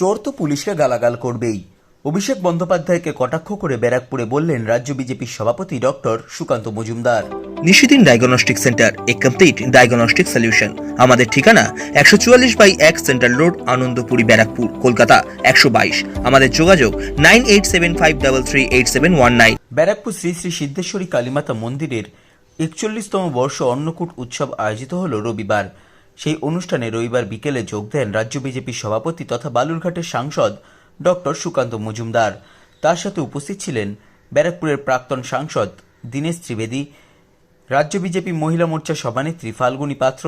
চোর তো পুলিশকে গালাগাল করবেই। অভিষেক বন্দ্যোপাধ্যায়কে কটাক্ষ করে ব্যারাকপুরে বললেন রাজ্য বিজেপির সভাপতি doctor Sukanta Majumdar. Nishidin diagnostic centre a complete diagnostic solution. আমাদের ঠিকানা একশো চুয়াল্লিশ বাই এক সেন্ট্রাল রোড আনন্দপুরি ব্যারাকপুর কলকাতা একশো বাইশ। আমাদের যোগাযোগ nine eight seven five double three eight seven one nine. Barrackpore Shri Shri Siddheshwari Kalimata মন্দিরের একচল্লিশতম বর্ষ অন্নকূট উৎসব আয়োজিত হল রবিবার। সেই অনুষ্ঠানে রবিবার বিকেলে যোগ দেন রাজ্য বিজেপির সভাপতি তথা বালুরঘাটের সাংসদ ডক্টর সুকান্ত মজুমদার। তার সাথে উপস্থিত ছিলেন ব্যারাকপুরের প্রাক্তন সাংসদ দীনেশ ত্রিবেদী, রাজ্য বিজেপি মহিলা মোর্চার সভানেত্রী ফাল্গুনী পাত্র,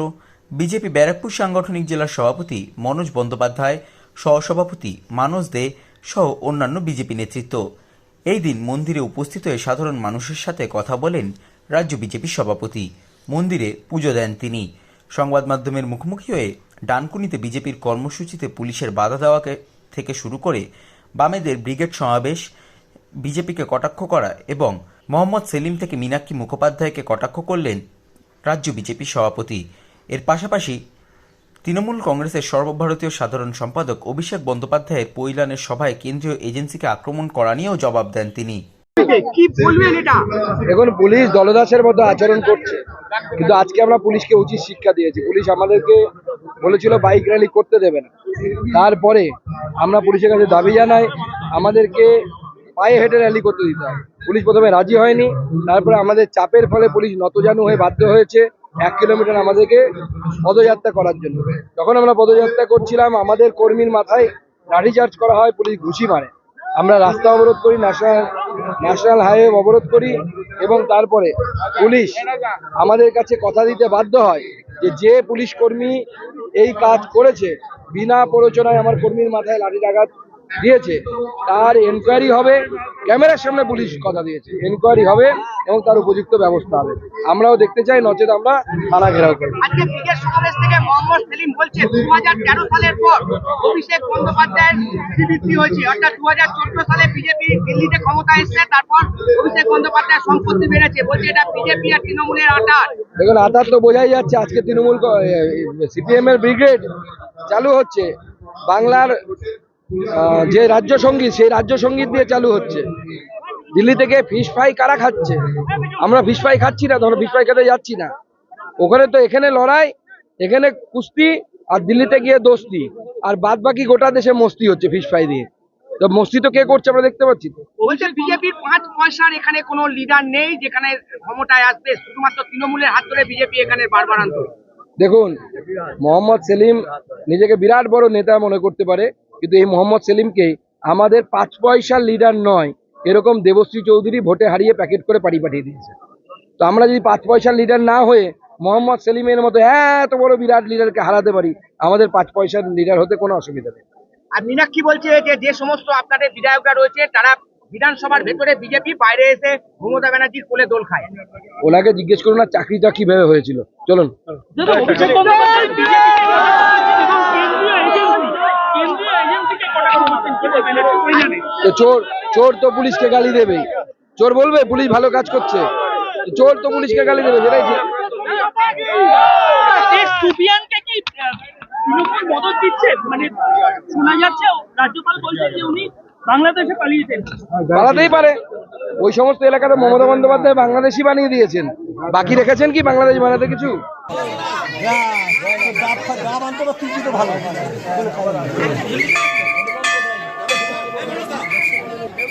বিজেপি ব্যারাকপুর সাংগঠনিক জেলার সভাপতি মনোজ বন্দ্যোপাধ্যায়, সহসভাপতি মানস দে সহ অন্যান্য বিজেপি নেতৃত্ব। এই দিন মন্দিরে উপস্থিত হয়ে সাধারণ মানুষের সাথে কথা বলেন রাজ্য বিজেপির সভাপতি। মন্দিরে পুজো দেন তিনি। সংবাদ মাধ্যমের মুখোমুখি হয়ে ডানকুনিতে বিজেপির কর্মসূচিতে পুলিশের বাধা দেওয়াকে থেকে শুরু করে বামেদের ব্রিগেড সমাবেশ, বিজেপিকে কটাক্ষ করা এবং মোহাম্মদ সেলিম থেকে মীনাক্ষী মুখোপাধ্যায়কে কটাক্ষ করলেন রাজ্য বিজেপি সভাপতি। এর পাশাপাশি তৃণমূল কংগ্রেসের সর্বভারতীয় সাধারণ সম্পাদক অভিষেক বন্দ্যোপাধ্যায়ের পৈলানের সভায় কেন্দ্রীয় এজেন্সিকে আক্রমণ করা নিয়েও জবাব দেন তিনি। এখন পুলিশ দলদাসের মতো আচরণ করছে। কিন্তু আজকে আমরা পুলিশকে উচিত শিক্ষা দিয়েছি। পুলিশ আমাদেরকে বলেছিল বাইক র্যালি করতে দেবে না। তারপরে আমরা পুলিশের কাছে দাবি জানাই, আমাদেরকে পায়ে হেঁটে র্যালি করতে দিতে হবে। পুলিশ প্রথমে রাজি হয়নি, তারপরে আমাদের চাপের ফলে পুলিশ নতজানু হয়ে বাধ্য হয়েছে এক কিলোমিটার আমাদেরকে পদযাত্রা করার জন্য। যখন আমরা পদযাত্রা করছিলাম, আমাদের কর্মীর মাথায় লাঠিচার্জ করা হয়, পুলিশ ঘুষি মারে। আমরা রাস্তা অবরোধ করি ন্যাশনাল ন্যাশনাল হাইওয়ে অবরোধ করি এবং তারপরে পুলিশ আমাদের কাছে কথা দিতে বাধ্য হয় যে যে পুলিশ কর্মী এই কাজ করেছে, বিনা প্ররোচনায় আমার কর্মীর মাথায় লাঠি আঘাত দিয়েছে তার এনকোয়ারি হবে ক্যামেরার সামনে পুলিশ কথা দিয়েছে এনকোয়ারি হবে এবং তার উপযুক্ত ব্যবস্থা হবে। আমরাও দেখতে চাই নচেত আমরা থানা ঘেরাও করব অভিষেক বন্দ্যোপাধ্যায়ের হয়েছে অর্থাৎ দু সালে বিজেপি দিল্লিতে ক্ষমতা এসছে তারপর অভিষেক বন্দ্যোপাধ্যায়ের সম্পত্তি বেড়েছে বলছে এটা বিজেপি আর তৃণমূলের আটার দেখুন আধার তো বোঝাই যাচ্ছে আজকে তৃণমূল সিপিএম এর ব্রিগেড চালু হচ্ছে বাংলার যে রাজ্য সংগীত সেই রাজ্য সংগীত দিয়ে চালু হচ্ছে। দিল্লি থেকে ফিশ ফ্রাই কারা খাচ্ছে? আমরা ফিশ ফ্রাই খাচ্ছি না ধরো ফিশ ফ্রাই খেতে যাচ্ছি না। ওখানে তো এখানে লড়াই এখানে কুস্তি আর দিল্লিতে গিয়ে দোস্তি। আর বাদ বাকি গোটা দেশে মস্তি হচ্ছে ফিশ ফ্রাই দিয়ে। তো মস্তি তো কে করছে আমরা দেখতে পাচ্ছি বলছে বিজেপির পাঁচ পয়সার এখানে কোনো লিডার নেই যেখানে ক্ষমতায় আসবে শুধুমাত্র তৃণমূলের হাত ধরে বিজেপি এখানে বারবার আনত দেখুন মোহাম্মদ সেলিম নিজেকে বিরাট বড় নেতা মনে করতে পারে। কিন্তু এই মোহাম্মদ সেলিমকে আমাদের পাঁচ পয়সার লিডার নয় এরকম দেবশ্রী চৌধুরী ভোটে হারিয়ে প্যাকেট করে পাড়ি পাঠিয়ে দিয়েছে। তো আমরা যদি পাঁচ পয়সার লিডার না হয়ে মোহাম্মদ সেলিমের মতো এত বড় বিরাট লিডারকে হারাতে পারি আমাদের পাঁচ পয়সার লিডার হতে কোনো অসুবিধা নেই। আর মীনাক্ষী বলছে যে যে সমস্ত আপনাদের বিধায়করা রয়েছে তারা বিধানসভার ভেতরে বিজেপি বাইরে এসে মমতা ব্যানার্জির কোলে দোল খায়। ওনাকে জিজ্ঞেস করুন না চাকরিটা কীভাবে হয়েছিল। চলুন অভিষেক বন্দ্যোপাধ্যায় বিজেপি কেন্দ্রীয় এজেন্সি কেন্দ্রীয় এজেন্সিকে কটাক্ষ করছেন কি বলবেন একটু পরিমাণে তো চোর চোর তো পুলিশকে গালি দেবে চোর বলবে পুলিশ ভালো কাজ করছে চোর তো পুলিশকে গালি দেবে সেটাই ঠিক এই সুবিয়ানকে কি আহ, তৃণমূল মদত দিচ্ছে মানে শোনা যাচ্ছে রাজ্যপাল বলছেন যে উনি বাংলাদেশে পালিয়েছেন বাড়াতেই পারে ওই সমস্ত এলাকাতে মমতা বন্দ্যোপাধ্যায় বাংলাদেশি বানিয়ে দিয়েছেন বাকি রেখেছেন কি বাংলাদেশ বানাতে কিছু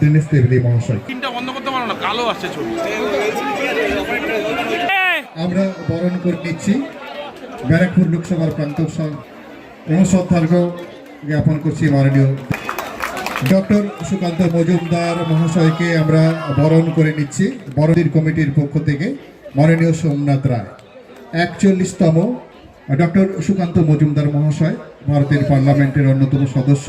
দীনেশ ত্রিবেদী মহাশয়। তিনটা বন্ধ করতে পারো না কালো আসছে ছবি। আমরা বরণ করে নিচ্ছি ব্যারাকপুর লোকসভার প্রান্ত অনুশ্রদ্ধার্ঘ জ্ঞাপন করছি মাননীয় ডক্টর সুকান্ত মজুমদার মহাশয়কে আমরা বরণ করে নিচ্ছি বরণীর কমিটির পক্ষ থেকে মাননীয় সোমনাথ রায়। একচল্লিশতম ডক্টর সুকান্ত মজুমদার মহাশয় ভারতের পার্লামেন্টের অন্যতম সদস্য।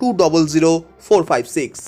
two double zero four five six